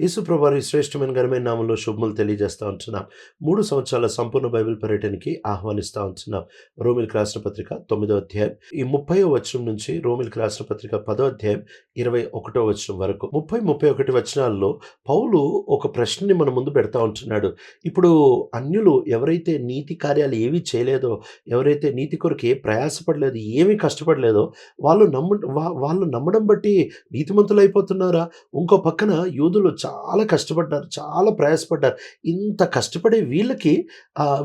యేసుప్రభారి శ్రేష్టమైన ఘనమైన నామంలో శుభములు తెలియజేస్తూ ఉంటున్నాం. మూడు సంవత్సరాల సంపూర్ణ బైబిల్ పర్యటనకి ఆహ్వానిస్తూ ఉంటున్నాం. రోమిల్కి రాసిన పత్రిక తొమ్మిదో అధ్యాయం. ఈ ముప్పై వచనం నుంచి రోమిల్కి రాసిన పత్రిక పదో అధ్యాయం ఇరవై ఒకటో వచనం వరకు. ముప్పై ముప్పై ఒకటి వచనాల్లో పౌలు ఒక ప్రశ్నని మన ముందు పెడతా ఉంటున్నాడు. ఇప్పుడు అన్యులు ఎవరైతే నీతి కార్యాలు ఏవి చేయలేదో ఎవరైతే నీతి కొరకు ఏ ప్రయాసపడలేదు ఏమీ కష్టపడలేదో వాళ్ళు నమ్మ వాళ్ళు నమ్మడం బట్టి నీతిమంతులు అయిపోతున్నారా ఇంకో పక్కన యూదులు చాలా కష్టపడ్డారు చాలా ప్రయాసపడ్డారు. ఇంత కష్టపడే వీళ్ళకి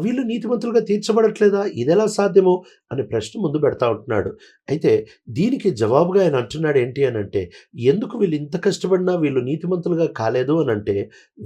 వీళ్ళు నీతిమంతులుగా తీర్చబడట్లేదా? ఇదెలా సాధ్యమో? అనే ప్రశ్న ముందు పెడతా ఉంటున్నాడు. అయితే దీనికి జవాబుగా ఆయన అంటున్నాడు ఏంటి అని అంటే ఎందుకు వీళ్ళు ఇంత కష్టపడినా వీళ్ళు నీతిమంతులుగా కాలేదు అని అంటే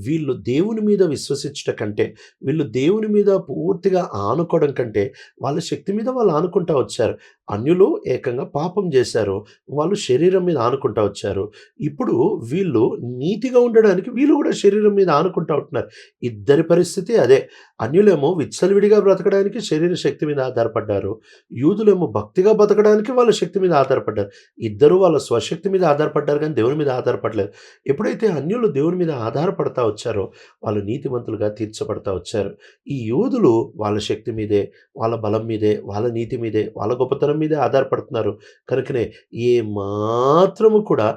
వీళ్ళు దేవుని మీద విశ్వసించట కంటే వీళ్ళు దేవుని మీద పూర్తిగా ఆనుకోవడం కంటే వాళ్ళ శక్తి మీద వాళ్ళు ఆనుకుంటా వచ్చారు. అన్యులు ఏకంగా పాపం చేశారు. వాళ్ళు శరీరం మీద ఆనుకుంటా వచ్చారు. ఇప్పుడు వీళ్ళు నీతిగా ఉండడానికి వీళ్ళు కూడా శరీరం మీద ఆనుకుంటా ఉంటున్నారు. ఇద్దరి పరిస్థితి అదే. అన్యులేమో విచ్చలవిడిగా బ్రతకడానికి శరీర శక్తి మీద ఆధారపడ్డారు. యూదులేమో భక్తిగా బ్రతకడానికి వాళ్ళ శక్తి మీద ఆధారపడ్డారు. ఇద్దరు వాళ్ళ స్వశక్తి మీద ఆధారపడ్డారు కానీ దేవుని మీద ఆధారపడలేదు. ఎప్పుడైతే అన్యులు దేవుని మీద ఆధారపడతా వచ్చారో వాళ్ళు నీతిమంతులుగా తీర్చబడతా వచ్చారు. ఈ యూదులు వాళ్ళ శక్తి మీదే వాళ్ళ బలం మీదే వాళ్ళ నీతి మీదే వాళ్ళ గొప్పతనం మీదే ఆధారపడుతున్నారు. కనుకనే ఏ మాత్రము కూడా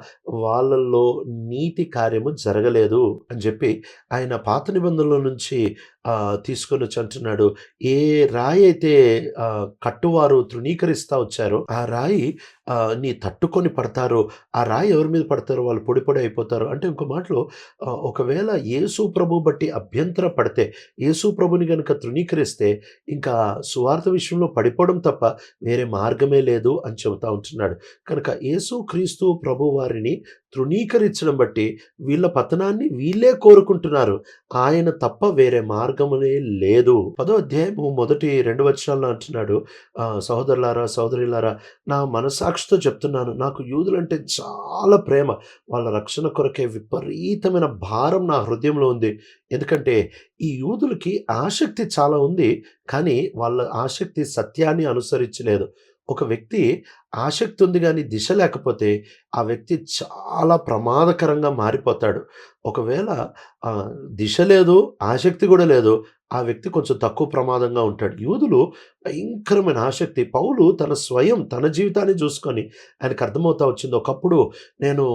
వాళ్ళల్లో నీతి కార్యము జరగలేదు అని చెప్పి ఆయన పాత నిబంధనల నుంచి తీసుకొని వచ్చి అంటున్నాడు ఏ రాయి అయితే కట్టువారు తృణీకరిస్తా వచ్చారో ఆ రాయి నీ తట్టుకొని పడతారు. ఆ రాయి ఎవరి మీద పడతారో? వాళ్ళు పొడి పొడి అయిపోతారు. అంటే ఇంకో మాటలో ఒకవేళ యేసు ప్రభు బట్టి అభ్యంతర పడితే యేసు ప్రభుని కనుక తృణీకరిస్తే ఇంకా సువార్త విషయంలో పడిపోవడం తప్ప వేరే మార్గమే లేదు అని చెబుతా ఉంటున్నాడు. కనుక యేసు క్రీస్తు ప్రభు వారిని తృణీకరించడం బట్టి వీళ్ళ పతనాన్ని వీళ్ళే కోరుకుంటున్నారు. ఆయన తప్ప వేరే మార్గమునే లేదు. పదో అధ్యాయము మొదటి రెండు వచనాల్లో అంటున్నాడు సహోదరులారా సహోదరులారా నా మనసాక్షితో చెప్తున్నాను. నాకు యూదులంటే చాలా ప్రేమ. వాళ్ళ రక్షణ కొరకే విపరీతమైన భారం నా హృదయంలో ఉంది. ఎందుకంటే ఈ యూదులకి ఆసక్తి చాలా ఉంది కానీ వాళ్ళ ఆసక్తి సత్యాన్ని అనుసరించలేదు. ఒక వ్యక్తి ఆసక్తి ఉంది కానీ దిశ లేకపోతే ఆ వ్యక్తి చాలా ప్రమాదకరంగా మారిపోతాడు. ఒకవేళ దిశ లేదు ఆసక్తి కూడా లేదు ఆ వ్యక్తి కొంచెం తక్కువ ప్రమాదంగా ఉంటాడు. యూదులు భయంకరమైన ఆసక్తి. పౌలు తన స్వయం తన జీవితాన్ని చూసుకొని ఆయనకు అర్థమవుతా వచ్చింది. ఒకప్పుడు నేను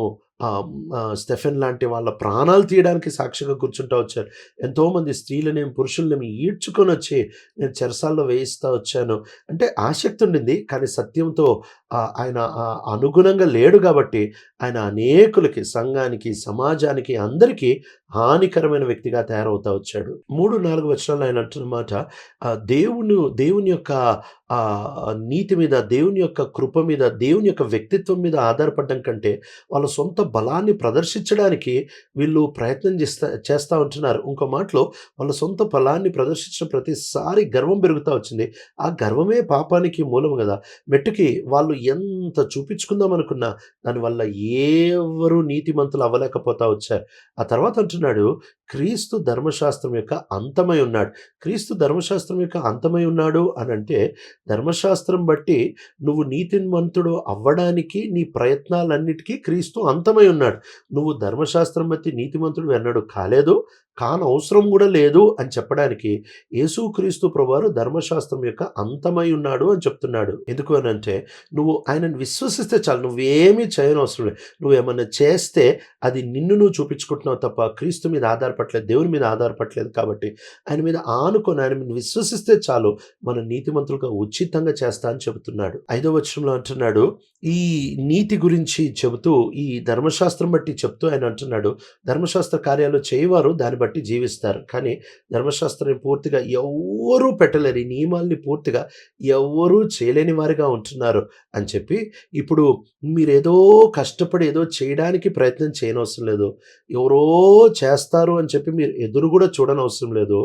స్టెఫెన్ లాంటి వాళ్ళ ప్రాణాలు తీయడానికి సాక్షిగా కూర్చుంటా వచ్చారు. ఎంతోమంది స్త్రీలనేమి పురుషులనేమి ఈడ్చుకొని వచ్చి నేను చెరసాల్లో వేయిస్తా వచ్చాను. అంటే ఆసక్తి ఉండింది కానీ సత్యంతో ఆయన అనుగుణంగా లేడు కాబట్టి ఆయన అనేకులకి సంఘానికి సమాజానికి అందరికీ హానికరమైన వ్యక్తిగా తయారవుతా వచ్చాడు. మూడు నాలుగు వచనాలు ఆయన అంటున్నమాట. దేవుని దేవుని యొక్క నీతి మీద దేవుని యొక్క కృప మీద దేవుని యొక్క వ్యక్తిత్వం మీద ఆధారపడడం కంటే వాళ్ళ సొంత బలాన్ని ప్రదర్శించడానికి వీళ్ళు ప్రయత్నం చేస్తా చేస్తూ ఉంటున్నారు. ఇంకో మాటలో వాళ్ళ సొంత బలాన్ని ప్రదర్శించిన ప్రతిసారి గర్వం పెరుగుతూ వచ్చింది. ఆ గర్వమే పాపానికి మూలం కదా. మెట్టుకి వాళ్ళు ఎంత చూపించుకుందాం అనుకున్నా దానివల్ల ఎవరు నీతిమంతులు అవ్వలేకపోతా వచ్చారు. ఆ తర్వాత అంటున్నాడు క్రీస్తు ధర్మశాస్త్రం యొక్క అంతమై ఉన్నాడు. క్రీస్తు ధర్మశాస్త్రం యొక్క అంతమై ఉన్నాడు అని అంటే ధర్మశాస్త్రం బట్టి నువ్వు నీతిమంతుడు అవ్వడానికి నీ ప్రయత్నాలన్నిటికీ క్రీస్తు అంతమై ఉన్నాడు. నువ్వు ధర్మశాస్త్రం బట్టి నీతిమంతుడు ఎన్నడూ కాలేదు. కాన అవసరం కూడా లేదు అని చెప్పడానికి యేసుక్రీస్తు ప్రభువారు ధర్మశాస్త్రం యొక్క అంతమై ఉన్నాడు అని చెప్తున్నాడు. ఎందుకు అని అంటే నువ్వు ఆయనను విశ్వసిస్తే చాలు నువ్వేమీ చేయనవసరం లేదు. నువ్వు ఏమైనా చేస్తే అది నిన్ను నువ్వు చూపించుకుంటున్నావు తప్ప క్రీస్తు మీద ఆధారపడలేదు దేవుని మీద ఆధారపడలేదు కాబట్టి ఆయన మీద ఆనుకొని ఆయన మీద విశ్వసిస్తే చాలు మన నీతిమంతులుగా ఉచితంగా చేస్తా అని చెబుతున్నాడు. ఐదో వచనంలో అంటున్నాడు ఈ నీతి గురించి చెబుతూ ఈ ధర్మశాస్త్రం బట్టి చెప్తూ ఆయన అంటున్నాడు ధర్మశాస్త్ర కార్యాలు చేయవారు దాన్ని బట్టి జీవిస్తారు. కానీ ధర్మశాస్త్రాన్ని పూర్తిగా ఎవరూ పెట్టలేరు ఈ నియమాల్ని పూర్తిగా ఎవరూ చేయలేని వారిగా ఉంటున్నారు అని చెప్పి ఇప్పుడు మీరు ఏదో కష్టపడి ఏదో చేయడానికి ప్రయత్నం చేయనవసరం లేదు. ఎవరో చేస్తారు అని చెప్పి మీరు ఎదురు కూడా చూడనవసరం లేదు.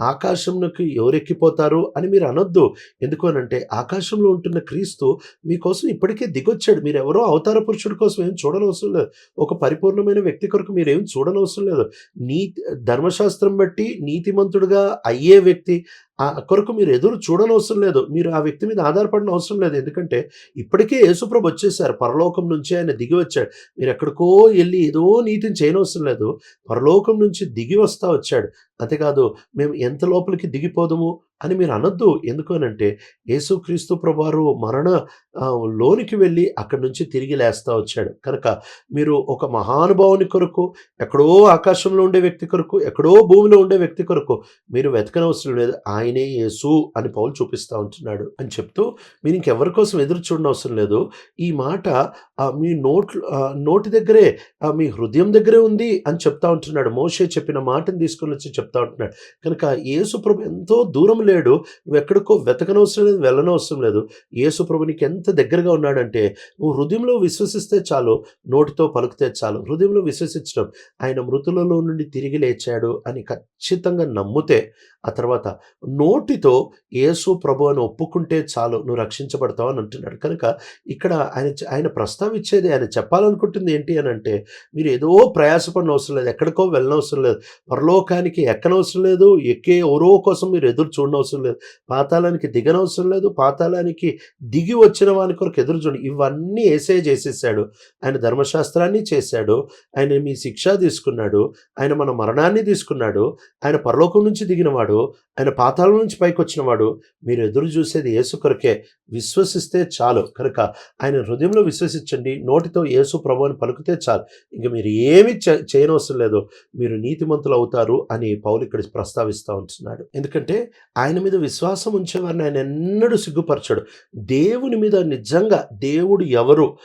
ఆకాశంలోకి ఎవరెక్కిపోతారు అని మీరు అనొద్దు. ఎందుకనంటే ఆకాశంలో ఉంటున్న క్రీస్తు మీకోసం ఇప్పటికే దిగొచ్చాడు. మీరు ఎవరో అవతార పురుషుడి కోసం ఏం చూడనవసరం లేదు. ఒక పరిపూర్ణమైన వ్యక్తి కొరకు మీరేం చూడనవసరం లేదు. నీ ధర్మశాస్త్రం బట్టి నీతిమంతుడుగా అయ్యే వ్యక్తి ఆ కొరకు మీరు ఎదురు చూడనవసరం లేదు. మీరు ఆ వ్యక్తి మీద ఆధారపడిన అవసరం లేదు. ఎందుకంటే ఇప్పటికే యేసుప్రభు వచ్చేసారు పరలోకం నుంచి ఆయన దిగి వచ్చాడు. మీరు ఎక్కడికో వెళ్ళి ఏదో నీతిని చేయనవసరం లేదు. పరలోకం నుంచి దిగి వస్తా వచ్చాడు. అంతేకాదు మేము ఎంత లోపలికి దిగిపోదము? అని మీరు అనొద్దు. ఎందుకనంటే యేసుక్రీస్తు ప్రభువారు మరణ లోనికి వెళ్ళి అక్కడి నుంచి తిరిగి లేస్తా వచ్చాడు. కనుక మీరు ఒక మహానుభావుని కొరకు ఎక్కడో ఆకాశంలో ఉండే వ్యక్తి కొరకు ఎక్కడో భూమిలో ఉండే వ్యక్తి కొరకు మీరు వెతకనవసరం లేదు. ఆయనే యేసు అని పౌలు చూపిస్తూ ఉంటున్నాడు అని చెప్తూ మీరు ఇంకెవరి కోసం ఎదురు చూడనవసరం లేదు. ఈ మాట మీ నోట్లు నోటి దగ్గరే మీ హృదయం దగ్గరే ఉంది అని చెప్తా ఉంటున్నాడు. మోషే చెప్పిన మాటను తీసుకొని వచ్చి చెప్తా ఉంటున్నాడు. కనుక యేసు ప్రభు ఎంతో దూరం లేడు. నువ్వు ఎక్కడికో వెతకనవసరం లేదు వెళ్ళనవసరం లేదు. యేసు ప్రభు నీకు ఎంత దగ్గరగా ఉన్నాడంటే నువ్వు హృదయంలో విశ్వసిస్తే చాలు నోటితో పలుకుతే చాలు. హృదయంలో విశ్వసించడం. ఆయన మృతులలో నుండి తిరిగి లేచాడు అని ఖచ్చితంగా నమ్మితే ఆ తర్వాత నోటితో యేసు ప్రభు అని ఒప్పుకుంటే చాలు నువ్వు రక్షించబడతావు అని అంటున్నాడు. కనుక ఇక్కడ ఆయన ఆయన ప్రస్తావించేది ఆయన చెప్పాలనుకుంటుంది ఏంటి అని అంటే మీరు ఏదో ప్రయాసపడిన అవసరం లేదు ఎక్కడికో వెళ్ళనవసరం లేదు. పరలోకానికి ఎక్కనవసరం లేదు ఎక్కే ఎవరో కోసం మీరు ఎదురు చూడనవసరం లేదు. పాతాళానికి దిగనవసరం లేదు. పాతాళానికి దిగి వచ్చిన వాని కొరకు ఎదురు చూడండి. ఇవన్నీ ఏసే చేసేసాడు. ఆయన ధర్మశాస్త్రాన్ని చేశాడు. ఆయన మీ శిక్ష తీసుకున్నాడు. ఆయన మన మరణాన్ని తీసుకున్నాడు. ఆయన పరలోకం నుంచి దిగినవాడు. ఆయన పాతాళం నుంచి పైకి వచ్చినవాడు. మీరు ఎదురు చూసేది యేసు కొరకే. విశ్వసిస్తే చాలు. కనుక ఆయన హృదయంలో విశ్వసించండి. నోటితో యేసు ప్రభు అని పలుకుతే చాలు. ఇంకా మీరు ఏమి చేయనవసరం లేదు. మీరు నీతిమంతులు అవుతారు అని పౌలు ఇక్కడ ప్రస్తావిస్తూ ఉంటున్నాడు. ఎందుకంటే ఆయన ఆయన మీద విశ్వాసం ఉంచేవారిని ఆయన ఎన్నడూ సిగ్గుపరచడు. దేవుని మీద నిజంగా దేవుడు ఎవరు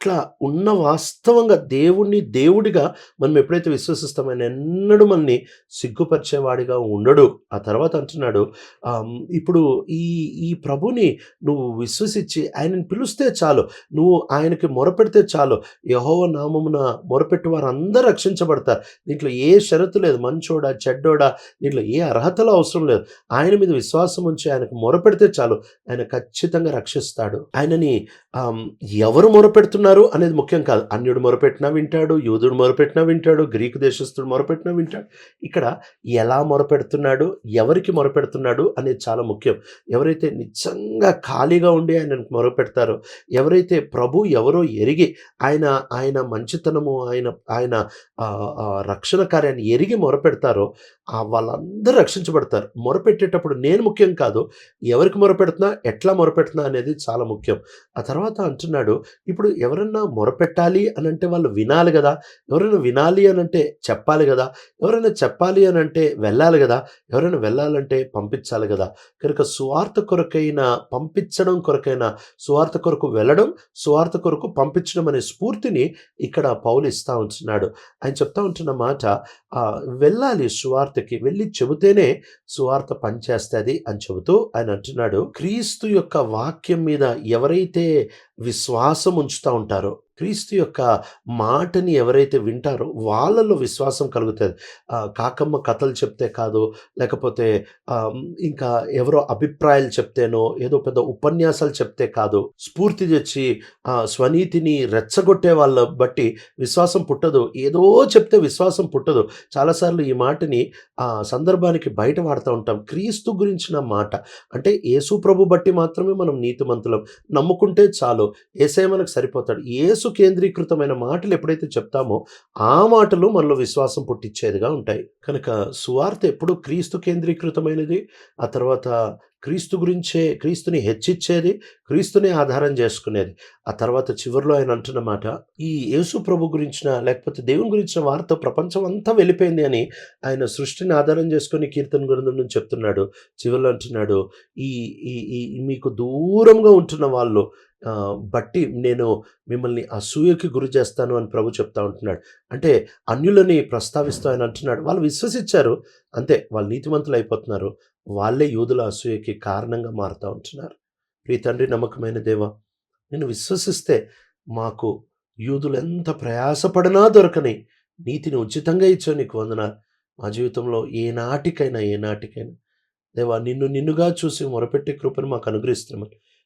అట్లా ఉన్న వాస్తవంగా దేవుణ్ణి దేవుడిగా మనం ఎప్పుడైతే విశ్వసిస్తామో ఆయన ఎన్నడూ మనని సిగ్గుపరిచేవాడిగా ఉండడు. ఆ తర్వాత అంటున్నాడు ఇప్పుడు ఈ ఈ ప్రభుని నువ్వు విశ్వసించి ఆయనని పిలిస్తే చాలు. నువ్వు ఆయనకి మొరపెడితే చాలు. యహోవ నామమున మొరపెట్టి వారు అందరూ రక్షించబడతారు. దీంట్లో ఏ షరతు లేదు. మంచోడా చెడ్డోడా దీంట్లో ఏ అర్హతలో అవసరం లేదు. ఆయన మీద విశ్వాసం ఉంచి ఆయనకు మొరపెడితే చాలు. ఆయన ఖచ్చితంగా రక్షిస్తాడు. ఆయనని ఎవరు మొరపెడుతున్నారు? అనేది ముఖ్యం కాదు. అన్యుడు మొరపెట్టినా వింటాడు యూదుడు మొరపెట్టినా వింటాడు గ్రీకు దేశస్థుడు మొరపెట్టినా వింటాడు. ఇక్కడ ఎలా మొరపెడుతున్నాడు ఎవరికి మొరపెడుతున్నాడు అనేది చాలా ముఖ్యం. ఎవరైతే నిజంగా ఖాళీగా ఉండి ఆయన మొరపెడతారో ఎవరైతే ప్రభు ఎవరో ఎరిగి ఆయన ఆయన మంచితనము ఆయన ఆయన రక్షణ కార్యాన్ని ఎరిగి మొరపెడతారో వాళ్ళందరూ రక్షించబడతారు. మొరపెట్టేటప్పుడు నేను ముఖ్యం కాదు ఎవరికి మొరపెడుతున్నా ఎట్లా మొరపెడుతున్నా అనేది చాలా ముఖ్యం. ఆ తర్వాత అంటున్నాడు ఇప్పుడు ఎవరన్నా మొరపెట్టాలి అని అంటే వాళ్ళు వినాలి కదా. ఎవరైనా వినాలి అని అంటే చెప్పాలి కదా. ఎవరైనా చెప్పాలి అని అంటే వెళ్ళాలి కదా. ఎవరైనా వెళ్ళాలంటే పంపించాలి కదా. కనుక సువార్త కొరకైన పంపించడం కొరకైన సువార్త కొరకు వెళ్ళడం సువార్త కొరకు పంపించడం అనే స్ఫూర్తిని ఇక్కడ పౌలు ఇస్తూ ఉంటున్నాడు. ఆయన చెప్తా ఉంటున్న మాట వెళ్ళాలి సువార్తకి వెళ్ళి చెబితేనే సువార్త పనిచేస్తుంది అని చెబుతూ ఆయన అంటున్నాడు. క్రీస్తు యొక్క వాక్యం మీద ఎవరైతే విశ్వాసం ఉంచుతూ ఉంటారు ఉంటారు క్రీస్తు యొక్క మాటని ఎవరైతే వింటారో వాళ్ళలో విశ్వాసం కలుగుతుంది. కాకమ్మ కథలు చెప్తే కాదు లేకపోతే ఇంకా ఎవరో అభిప్రాయాలు చెప్తేనో ఏదో పెద్ద ఉపన్యాసాలు చెప్తే కాదు స్ఫూర్తి తెచ్చి ఆ, స్వనీతిని రెచ్చగొట్టే వాళ్ళ బట్టి విశ్వాసం పుట్టదు. ఏదో చెప్తే విశ్వాసం పుట్టదు. చాలాసార్లు ఈ మాటని ఆ సందర్భానికి బయట వాడుతూ ఉంటాం. క్రీస్తు గురించిన మాట. అంటే యేసు ప్రభు బట్టి మాత్రమే మనం నీతిమంతులం. నమ్ముకుంటే చాలు. ఏసే మనకు సరిపోతాడు. యేసు కేంద్రీకృతమైన మాటలు ఎప్పుడైతే చెప్తామో ఆ మాటలు మనలో విశ్వాసం పుట్టించేదిగా ఉంటాయి. కనుక సువార్త ఎప్పుడు క్రీస్తు కేంద్రీకృతమైనది ఆ తర్వాత క్రీస్తు గురించే క్రీస్తుని హెచ్చిచ్చేది క్రీస్తుని ఆధారం చేసుకునేది. ఆ తర్వాత చివరిలో ఆయన అంటున్న మాట ఈ యేసు ప్రభు గురించిన లేకపోతే దేవుని గురించిన వార్త ప్రపంచం అంతా వెళ్ళిపోయింది అని ఆయన సృష్టిని ఆధారం చేసుకుని కీర్తన గురించి నుంచి చెప్తున్నాడు. చివరిలో అంటున్నాడు ఈ ఈ ఈ మీకు దూరంగా ఉంటున్న వాళ్ళు బట్టి నేను మిమ్మల్ని అసూయకి గురి చేస్తాను అని ప్రభు చెప్తా ఉంటున్నాడు. అంటే అన్యులని ప్రస్తావిస్తూ ఆయన అంటున్నాడు. వాళ్ళు విశ్వసించారు. అంతే వాళ్ళు నీతిమంతులు అయిపోతున్నారు. వాళ్ళే యూదుల అసూయకి కారణంగా మారుతూ ఉంటున్నారు. ప్రీ తండ్రి నమ్మకమైన దేవ నేను విశ్వసిస్తే మాకు యూదులు ఎంత ప్రయాసపడినా దొరకని నీతిని ఉచితంగా ఇచ్చావు నీకు వందన మా జీవితంలో ఏనాటికైనా ఏనాటికైనా దేవా నిన్ను నిన్నుగా చూసి మొరపెట్టే కృపను మాకు అనుగ్రహిస్తున్నామని